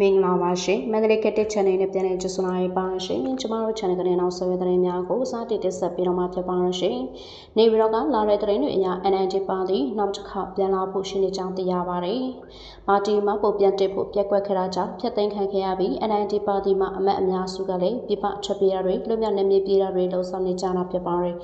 မင်္ဂလာပါရှင်မန္တလေးကတစ် channel နဲ့ပြန်လည်ကြိုဆိုလာရပါရှင်ကျမတို့ channel ကနေနောက်ဆက်တွဲသတင်းများကိုစတင်တင်ဆက်ပေးတော့မှာဖြစ်ပါရှင်နေပြည်တော်ကလာတဲ့သတင်းတွေအရ NNG ပါတီနောက်တစ်ခါပြန်လာဖို့ရှိနေကြောင်းသိရပါတယ်ပါတီမှာပုံပြန်တက်ဖို့ပြက်ကွက်ခဲ့တာကြောင့်ဖျက်သိမ်းခံခဲ့ရပြီး NNG ပါတီမှာအမတ်အများစုကလည်းပြပချက်ပြရတွေလွတ်မြောက်နေမြေပြည်တာတွေလှုံ့ဆော်နေကြတာဖြစ်ပါတယ်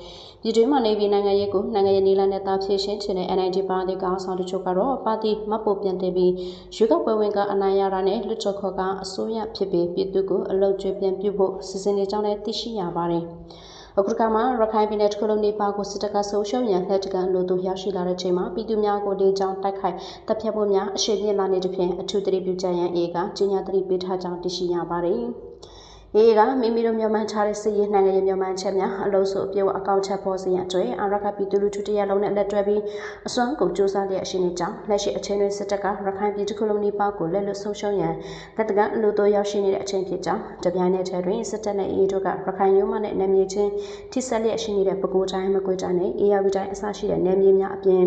ပြည်တွင်းမှာနေပြည်နိုင်ငံရေးကိုနိုင်ငံရေးနည်းလမ်းနဲ့တာဖြည့်ရှင်းချင်တဲ့ NNG ပါတီကဆောင်တချို့ကတော့ပါတီမပုံပြန်တက်ပြီးရွေးကောက်ပွဲဝင်ကအနိုင်ရတာနဲ့လွတ်ချော်ခေါ်ကအစိုးရဖြစ်ပြီးပြည်သူကိုအလုပ်ကျွေးပြန်ပြုဖို့စီစဉ်နေကြောင်းလည်းသိရှိရပါတယ်။အခုကမှရခိုင်ပြည်နယ်တစ်ခုလုံးနေပါကိုစစ်တပ်ကဆိုရှယ်ရန်လက်တကန်လိုသူရောက်ရှိလာတဲ့ချိန်မှာပြည်သူများကိုလေကြောင်းတိုက်ခိုက်တပ်ဖြတ်မှုများအရှိန်မြင့်လာနေတဲ့ဖြင့်အထူးသတိပြုကြရန်အေကကြီးညာသတိပေးထားကြောင်းသိရှိရပါတယ်။ အေးကမိမိတို့မြန်မာထားတဲ့စစ်ရေးနိုင်ငံရေးမြန်မာချက်များအလုံးစုံအပြည့်အဝအကောင့်ချက်ပေါ်စီရန်အတွက်အာရခပြည်သူလူထုတရလုံးနဲ့လက်တွဲပြီးအစွမ်းကုန်စူးစမ်းလျက်ရှိနေကြောင်းလက်ရှိအချိန်တွင်စစ်တပ်ကရခိုင်ပြည်တစ်ခုလုံးနီးပါးကိုလက်လွတ်ဆုံးရှုံးရန်လက်တကအလိုတော်ရောက်ရှိနေတဲ့အချိန်ဖြစ်ကြောင်းတပြိုင်နက်တည်းတွင်စစ်တပ်နဲ့အေးတို့ကရခိုင်ရုံးမနဲ့နယ်မြေချင်းထိစပ်လျက်ရှိနေတဲ့ပဲခူးတိုင်းမကွေးတိုင်းနဲ့အေရဝတီတိုင်းအစရှိတဲ့နယ်မြေများအပြင်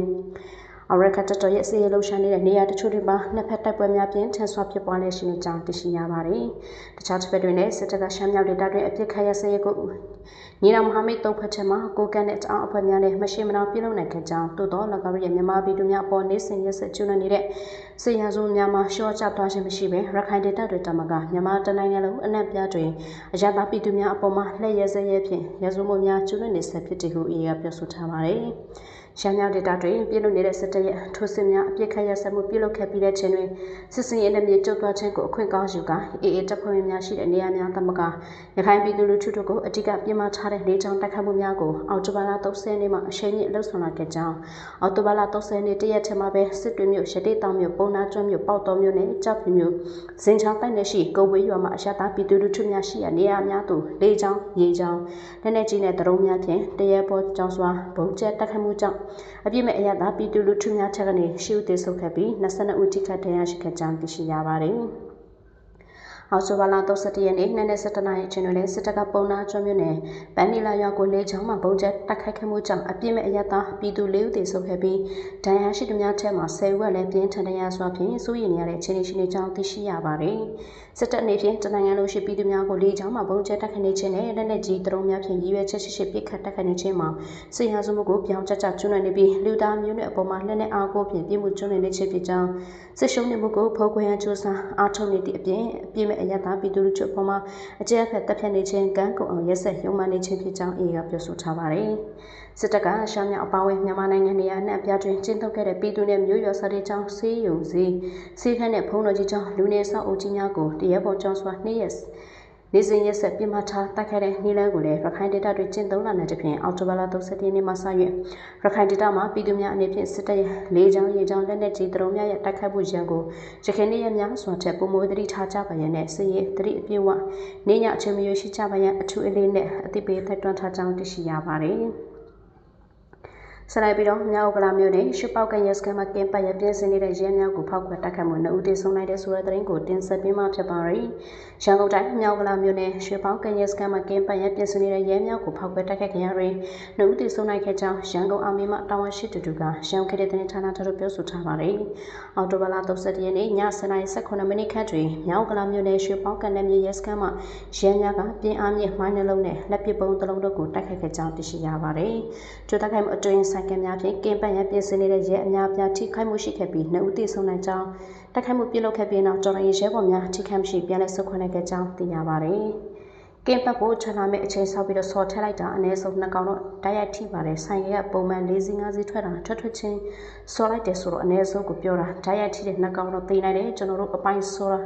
အရကတတော်ရဲ့စီရလှုပ်ရှားနေတဲ့နေရာတချို့တွေမှာနှစ်ဖက်တိုက်ပွဲများပြင်းထန်စွာဖြစ်ပွားနေရှိနေကြောင်းသိရှိရပါတယ်။တခြားတစ်ဖက်တွင်လည်းစစ်တပ်ကရှမ်းမြောက်ဒေသတွင်အပြစ်ခတ်ရစရေးကိုညီတော်မဟာမိတ်သုံးဖက်ထက်မှကိုကန်တဲ့တောင်အဖွဲ့များနဲ့မရှိမနာပြုလုပ်နိုင်ခဲ့ကြောင်းသို့တော်၎င်းရဲ့မြန်မာပြည်သူများအပေါ်နေစဉ်ရက်ဆက်ကျွလွန်နေတဲ့စေရစုများမှာရှော့ချသွားခြင်းမရှိဘဲရခိုင်ဒေသတွေတမကမြန်မာတနိုင်ငံလုံးအနက်ပြတွင်အရသာပြည်သူများအပေါ်မှာလှည့်ရစရဲဖြင့်ရစုမှုများကျွလွန်နေဆက်ဖြစ်တယ်ဟုအေးကပြောဆိုထားပါတယ်။ ရှမ်းမြောက်ဒေသတွင်ပြည်လို့နေတဲ့စစ်တပ်ရဲ့ထိုးစစ်များအပြစ်ခတ်ရဆက်မှုပြုလုပ်ခဲ့ပြီးတဲ့ချိန်တွင်စစ်စင်ရေးနဲ့မြေကျုပ်သွားခြင်းကိုအခွင့်ကောင်းယူကအေအေတပ်ဖွဲ့များရှိတဲ့နေရာများသမကရခိုင်ပြည်သူလူထုတို့ကိုအ धिक ပြင်းမထားတဲ့လေကြောင်းတိုက်ခတ်မှုများကိုအော်တိုဘာလ30ရက်နေ့မှာအရှိန်မြင့်လှုပ်ဆောင်လာခဲ့ကြောင်းအော်တိုဘာလ30ရက်နေ့တရက်ထဲမှာပဲစစ်တွေမြို့ရတေးတောင်မြို့ပုံနာကျွန်းမြို့ပေါတော်မြို့နဲ့ကြောက်ပြမြို့ဇင်ချောင်းတိုက်နယ်ရှိကုံဝေးရွာမှာအရသာပြည်သူလူထုများရှိရာနေရာများသို့လေကြောင်းရေကြောင်းလက်နက်ကြီးနဲ့ဒရုန်းများဖြင့်တရဲပေါ်ကြောင်းစွာဘုံကျဲတိုက်ခတ်မှုကြောင့်အပြစ်မဲ့အရသာပြည်သူလူထုများထက်ကနေရှုသေးဆုပ်ခဲ့ပြီး22ဦးထိခိုက်ဒဏ်ရာရှိခဲ့ကြောင်းသိရှိရပါတယ်။ အောက်ဆိုဘာလ31ရက်နေ့နေ့နဲ့7နာရီအချိန်တွင်စစ်တပ်ကပုံနာကျွန်းမြို့နယ်ပန်းနီလာရွာကိုလေးချောင်းမှပုံကျက်တိုက်ခိုက်ခဲ့မှုကြောင့်အပြစ်မဲ့အရသာပြည်သူလေးဦးသေဆုံးခဲ့ပြီးဒဏ်ရာရှိသူများထက်မှ10ဦးကလည်းပြင်းထန်ဒဏ်ရာစွာဖြင့်စိုးရိမ်နေရတဲ့အခြေအနေရှိနေကြောင်းသိရှိရပါတယ်။စစ်တပ်အနေဖြင့်တနိုင်ငံလုံးရှိပြည်သူများကိုလေးချောင်းမှပုံကျက်တိုက်ခိုက်နေခြင်းနဲ့လက်နက်ကြီးတရုံများဖြင့်ရည်ရွယ်ချက်ရှိရှိပစ်ခတ်တိုက်ခိုက်နေခြင်းမှာစစ်ရာဇဝမှုကိုပြောင်းကျကျကျွလွန်နေပြီးလူသားမျိုးနွယ်အပေါ်မှာလက်နက်အားကိုဖြင့်ပြည်မှုကျွလွန်နေခြင်းဖြစ်ကြောင်းစစ်ရှုံးနေမှုကိုဖော်ခွင့်ရန်ကြိုးစားအားထုတ်နေသည့်အပြင်အပြည့်မဲ့အရသာပြည်သူလူထုပေါ်မှာအကြမ်းဖက်တပ်ဖြတ်နေခြင်းကံကုန်အောင်ရက်ဆက်ရုံမှနေခြင်းဖြစ်ကြောင်းအေကပြောဆိုထားပါတယ်။စစ်တပ်ကရှမ်းမြောက်အပါအဝင်မြန်မာနိုင်ငံနေရာနဲ့အပြားတွင်ကျင်းထုတ်ခဲ့တဲ့ပြည်သူနဲ့မျိုးရော်စာတွေကြောင့်ဆေးရုံစီဆေးခန်းနဲ့ဖုံးတော်ကြီးကြောင့်လူနေဆောက်အုပ်ကြီးများကိုတရဲပေါ်ကျောင်းစွာနေ့ရက် နေစဉ်ရက်ဆက်ပြမထားတိုက်ခိုက်တဲ့နှီးလန်းကိုလည်းရခိုင်ဒေသတွင်ကျင့်သုံးလာတဲ့ဖြင့်အော်တိုဘာလ30ရက်နေ့မှစ၍ရခိုင်ဒေသမှာပြည်သူများအနေဖြင့်စစ်တပ်ရဲ့လေးချောင်းရေချောင်းလက်နက်ကြီးတရုံများရဲ့တိုက်ခိုက်မှုရန်ကိုရခိုင်နေရများစွာထက်ပုံမွေးသတိထားကြပါရန်နဲ့စစ်ရေးသတိအပြည့်ဝနေညအချိန်မရွေးရှိကြပါရန်အထူးအလေးနဲ့အသိပေးတိုက်တွန်းထားကြောင်းသိရှိရပါတယ်။ ဆက်လိုက်ပြီးတော့မြောက်ကလာမျိုးနဲ့ရှုပောက်ကရက်စခန်းမှာကင်ပတ်ရပြည့်စင်နေတဲ့ရဲများကိုဖောက်ခွဲတိုက်ခတ်မှုနှစ်ဦးတည်ဆုံလိုက်တဲ့ဆိုတဲ့သတင်းကိုတင်ဆက်ပေးမှဖြစ်ပါရယ်။ရန်ကုန်တိုင်းမြောက်ကလာမျိုးနဲ့ရှုပောက်ကရက်စခန်းမှာကင်ပတ်ရပြည့်စင်နေတဲ့ရဲများကိုဖောက်ခွဲတိုက်ခတ်ခဲ့ရတဲ့နှစ်ဦးတည်ဆုံလိုက်ခဲ့ကြောင်းရန်ကုန်အာမီမှတာဝန်ရှိသူတို့ကရန်ခဲ့တဲ့သတင်းဌာနတို့ပြောဆိုထားပါရယ်။အော်တိုဘာလ31ရက်နေ့ည7:18မိနစ်ခန့်တွင်မြောက်ကလာမျိုးနဲ့ရှုပောက်ကန်တဲ့မြေရဲစခန်းမှာရဲများကပြင်းအားမြင့်မိုင်းနှလုံးနဲ့လက်ပစ်ပုံးတစ်လုံးတို့ကိုတိုက်ခတ်ခဲ့ကြောင်းသိရှိရပါရယ်။ကြိုတိုက်ခိုက်မှုအတွင်းဆိုင်ကယ်များဖြင့်ကင်ပန်ရပြင်ဆင်နေတဲ့ရဲအများပြားထိခိုက်မှုရှိခဲ့ပြီးနှစ်ဦးသေဆုံးနိုင်ကြောင်းတိုက်ခိုက်မှုပြုလုပ်ခဲ့ပြီးနောက်တော်ရင်ရဲဘော်များထိခိုက်မှုရှိပြန်လည်ဆုတ်ခွာနိုင်ခဲ့ကြောင်းသိရပါတယ်။ ကင်ပတ်ဖို့ချလာမဲ့အချိန်ဆောက်ပြီးတော့ဆော်ထက်လိုက်တာအနည်းဆုံးနှစ်ကောင်တော့တိုက်ရိုက်ထိပါတယ်ဆိုင်ရပုံမှန်၄စီး၅စီးထွက်တာထွက်ထွက်ချင်းဆော်လိုက်တယ်ဆိုတော့အနည်းဆုံးကိုပြောတာတိုက်ရိုက်ထိတဲ့နှစ်ကောင်တော့သိနိုင်တယ်ကျွန်တော်တို့အပိုင်းဆော်တာ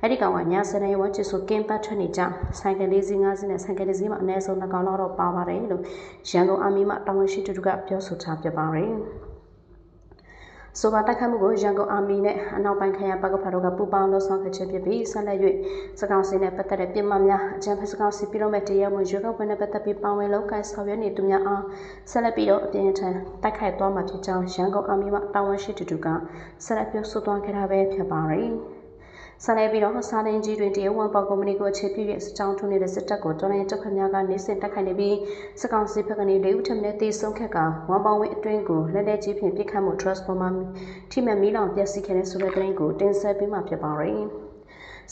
အဲ့ဒီကောင်ကညာစနေဝတ်ချစ်ဆိုကင်ပတ်ထွက်နေကြဆိုင်ကလေးစီး၅စီးနဲ့ဆိုင်ကလေးစီးမှာအနည်းဆုံးနှစ်ကောင်တော့ပါပါတယ်လို့ရန်ကုန်အာမီမှတာဝန်ရှိသူတို့ကပြောဆိုထားပြပါတယ် ဆိုပါတိုက်ခတ်မှုကိုရန်ကုန်အာမီနဲ့အနောက်ပိုင်းခရိုင်ပကဖာတို့ကပူးပေါင်းလှုပ်ဆောင်ခဲ့ခြင်းဖြစ်ပြီးဆက်လက်၍စကောင်စီနဲ့ပတ်သက်တဲ့ပြည်မများအကြံဖက်စကောင်စီပြည်တော်မဲ့တရားဝင်ရွေးကောက်ပွဲနဲ့ပတ်သက်ပြီးပါဝင်လုပ်ကိုင်ဆောင်ရွက်နေသူများအားဆက်လက်ပြီးတော့အပြင်းထန်တိုက်ခိုက်သွားမှာဖြစ်ကြောင်းရန်ကုန်အာမီမှတာဝန်ရှိသူတို့ကဆက်လက်ပြောဆိုသွားခဲ့တာပဲဖြစ်ပါတယ်။ ဆက်လက်ပြီးတော့စာလင်းကြီးတွင်တရုတ်ဝန်ပေါကုမ္ပဏီကိုအခြေပြု၍စစ်ကြောင်းထုံနေတဲ့စစ်တပ်ကိုတော်လိုင်းတပ်ဖွဲ့များကနေစစ်တက်ခိုင်နေပြီးစစ်ကောင်စီဘက်ကနေ၄ဦးထပ်မံတေဆုံးခက်ကဝန်ပေါဝင်းအတွင်းကိုလက်လက်ကြီးဖြင့်ပြစ်ခတ်မှု transformer ထိမှန်မီးလောင်ပျက်စီးခဲ့တဲ့ဆိုတဲ့သတင်းကိုတင်ဆက်ပေးမှာဖြစ်ပါရယ်။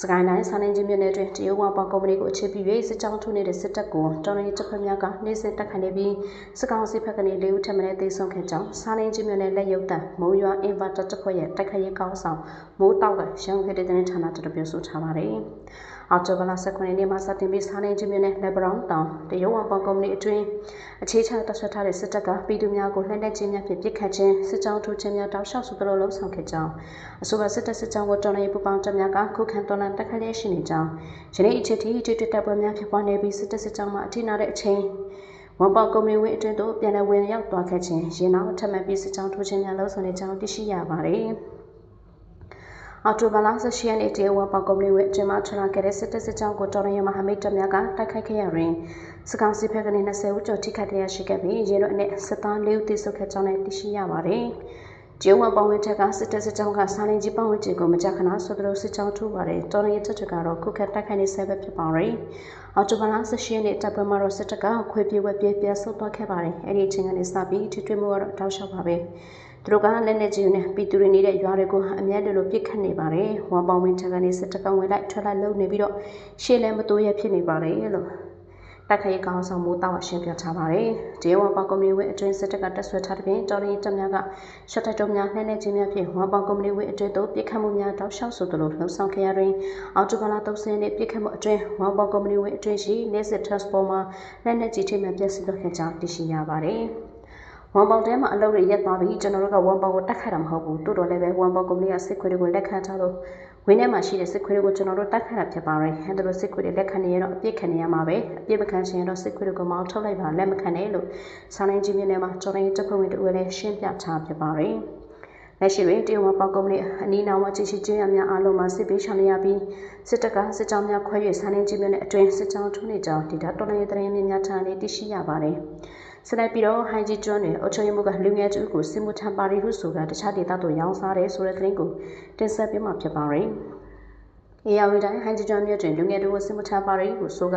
စကိုင်းတိုင်းစာနေကြီးမြို့နယ်တွင်တရုတ်ဝမ်ပေါကုမ္ပဏီကိုအခြေပြု၍စစ်ကြောင်းထုနေတဲ့စစ်တပ်ကိုတော်လိုင်းတပ်ဖွဲ့များကနှိစင်တက်ခတ်နေပြီးစစ်ကောင်စီဘက်ကနေလေးဦးထပ်မံသေဆုံးခဲ့ကြောင်းစာနေကြီးမြို့နယ်လက်ရုပ်တံမိုးရွာအင်ဗာတာတပ်ဖွဲ့ရဲ့တိုက်ခိုက်ရေးကောင်းဆောင်မိုးတောက်ကရန်ကုန်ခေတ်တဲ့ဌာနတပြောဆိုထားပါတယ်။ အော်တိုဘလာ19ရက်နေ့မှာစတင်ပြီးစာနေချင်းမြို့နယ်လက်ဘရောင်းတောင်တရုတ်ဝမ်ပေါကုမ္ပဏီအတွင်းအခြေချတပ်ဆွဲထားတဲ့စစ်တပ်ကပြည်သူများကိုလက်နက်ကြီးများဖြင့်ပစ်ခတ်ခြင်းစစ်ကြောင်းထိုးခြင်းများတောက်လျှောက်ဆိုသလိုလှုံ့ဆော်ခဲ့ကြောင်းအဆိုပါစစ်တပ်စစ်ကြောင်းကိုတော်လှန်ရေးပူးပေါင်းတပ်များကခုခံတော်လှန်တက်ခတ်လျက်ရှိနေကြောင်းယနေ့အချိန်ထိတိတိတပ်ပွဲများဖြစ်ပွားနေပြီးစစ်တပ်စစ်ကြောင်းမှအထိနာတဲ့အချိန်ဝန်ပေါကုမ္ပဏီဝင်းအတွင်းသို့ပြန်လည်ဝင်ရောက်သွားခဲ့ခြင်းရင်နောက်ထပ်မံပြီးစစ်ကြောင်းထိုးခြင်းများလှုံ့ဆော်နေကြောင်းသိရှိရပါတယ်။ အော်တိုဘာလ18ရက်နေ့တရဝပေါကုမ္ပဏီဝဲကျင်းပထလာခဲ့တဲ့စစ်တပ်စစ်ကြောင်းကိုတော်ရရင်မဟာမိတ်တပ်များကတိုက်ခိုက်ခဲ့ရတွင်စကောင်စီဘက်ကနေ20ဦးကျော်ထိခိုက်ရရှိခဲ့ပြီးရဲတို့အနက်စစ်သား4ဦးတိစုခဲ့ကြောင်းလည်းသိရှိရပါတယ်။ကျင်းဝပဝင်ထက်ကစစ်တပ်စစ်ကြောင်းကစာလင်ကြီးပဝန်းကျင်ကိုမကြခဏဆိုသလိုစစ်ကြောင်းထိုးပါတယ်။တော်ရရင်တပ်တွေကတော့ခုခတ်တိုက်ခိုက်နေဆဲပဲဖြစ်ပါရယ်။အော်တိုဘာလ18ရက်နေ့တပ်ပွဲမှာတော့စစ်တပ်ကခွေပြေဝက်ပြေပြန်ဆုတ်သွားခဲ့ပါတယ်။အဲ့ဒီအချိန်ကနေစပြီးထိတွေ့မှုကတော့တောက်လျှောက်ပါပဲ။ သူတို့ကလက်နဲ့ကြီးနဲ့ပြည်သူတွေနေတဲ့ရွာတွေကိုအမျက်တွေလိုပြစ်ခတ်နေပါတယ်။ဝမ်ပေါင်ဝင်းထက်ကနေစစ်တကောင်ဝင်လိုက်ထွက်လိုက်လုံနေပြီးတော့ရှေ့လည်းမတိုးရဖြစ်နေပါတယ်လို့တက်ခိုင်ကောင်းဆောင်မိုးတောက်ရှင်းပြထားပါတယ်။ဒီဝမ်ပေါင်ကုမ္ပဏီဝင်းအတွင်းစစ်တပ်ကတက်ဆွဲထားတဲ့ပြင်တော်ရင်တပ်များကရှက်တက်တော်များနှဲ့နှဲ့ချင်းများဖြင့်ဝမ်ပေါင်ကုမ္ပဏီဝင်းအတွင်းသို့ပြစ်ခတ်မှုများတောက်လျှောက်ဆိုသလိုလှုံ့ဆော်ခဲ့ရတွင်အော်တိုဘာလ30နှစ်ပြစ်ခတ်မှုအတွင်းဝမ်ပေါင်ကုမ္ပဏီဝင်းအတွင်းရှိနေစစ် transformer နှဲ့နှဲ့ကြီးထိမှပြည့်စုံခဲ့ကြောင်းသိရှိရပါတယ်။ ဝမ်ပေါင်တဲမှာအလုပ်တွေရက်သွားပြီကျွန်တော်တို့ကဝမ်ပေါင်ကိုတက်ခတ်တာမဟုတ်ဘူးတိုးတော်လည်းပဲဝမ်ပေါင်ကုမ္ပဏီကစစ်ခွေတွေကိုလက်ခံထားလို့ဝင်းထဲမှာရှိတဲ့စစ်ခွေတွေကိုကျွန်တော်တို့တက်ခတ်တာဖြစ်ပါတယ်ဟန်တို့စစ်ခွေတွေလက်ခံနေရတော့အပြစ်ခံနေရမှာပဲအပြစ်မခံရှင်တော့စစ်ခွေတွေကိုမောင်းထုတ်လိုက်ပါလက်မခံနဲ့လို့ဆောင်းနေကြီးမြို့နယ်မှာကျွန်တော်ရဲ့တပ်ဖွဲ့ဝင်တို့လည်းရှင်းပြထားဖြစ်ပါတယ်လက်ရှိတွင်တရုတ်မပေါကုမ္ပဏီအနီးနားမှာကြည့်ရှိခြင်းအများအားလုံးမှာစစ်ပေးချနေရပြီးစစ်တပ်ကစစ်ကြောင်းများခွဲ၍ဆန်းနေခြင်းနဲ့အတွင်းစစ်ကြောင်းထုံးနေကြောင်းဒေတာတော်လှန်ရေးသတင်းများထံနေသိရှိရပါတယ်။ ဆက်လက်ပြီးတော့ဟိုင်ဂျီကျွန်းတွင်အုပ်ချုပ်ရေးမှူးကလူငယ်တူကိုစစ်မှုထမ်းပါရီဟုဆိုကတခြားဒေသသို့ရောင်းစားတယ်ဆိုတဲ့သတင်းကိုတင်ဆက်ပေးမှာဖြစ်ပါတယ်။အေယာဝီတိုင်းဟိုင်ဂျီကျွန်းမြို့တွင်လူငယ်တူကိုစစ်မှုထမ်းပါရီဟုဆိုက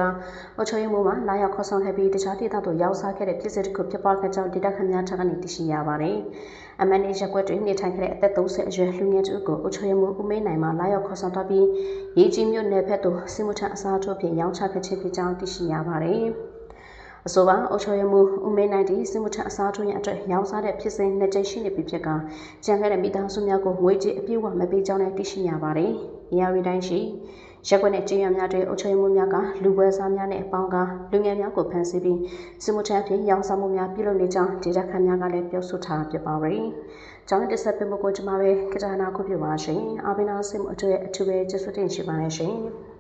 အုပ်ချုပ်ရေးမှူးမှလာရောက်ခေါ်ဆောင်ခဲ့ပြီးတခြားဒေသသို့ရောင်းစားခဲ့တဲ့ဖြစ်စဉ်တစ်ခုဖြစ်ပွားခဲ့ကြောင်းဒေသခံများထံကနေသိရှိရပါတယ်။အမန်နေရက်ကွက်တွင်နေထိုင်ခဲ့တဲ့အသက်30အရွယ်လူငယ်တူကိုအုပ်ချုပ်ရေးမှူးဦးမေးနိုင်မှလာရောက်ခေါ်ဆောင်သွားပြီးရေးကြီးမြို့နယ်ဘက်သို့စစ်မှုထမ်းအစားထိုးဖြင့်ရောင်းချခဲ့ခြင်းဖြစ်ကြောင်းသိရှိရပါတယ်။ အဆိုပါအုပ်ချုပ်ရေးမှူးဦးမင်းနိုင်တီစစ်မှုထမ်းအစားထိုးရန်အတွက်ရောင်းစားတဲ့ဖြစ်စဉ်နှစ်ကြိမ်ရှိနေပြီဖြစ်ကကြံခဲ့တဲ့မိသားစုများကိုငွေကြေးအပြည့်အဝမပေးကြောင်းလည်းသိရှိရပါတယ်။ရာဝီတိုင်းရှိရက်ွက်နဲ့ကျင်းရများတွေအုပ်ချုပ်ရေးမှူးများကလူပွဲစားများနဲ့အပေါင်းကလူငယ်များကိုဖမ်းဆီးပြီးစစ်မှုထမ်းဖြင့်ရောင်းစားမှုများပြုလုပ်နေကြောင်းဒေသခံများကလည်းပြောဆိုထားဖြစ်ပါရယ်။ကျောင်းတက်ဆက်ပေးမှုကိုကျွန်မပဲကတာနာခုပြပါရှင်။အာဘိနာစစ်မှုအထွေအထူးပဲကျေးဇူးတင်ရှိပါတယ်ရှင်။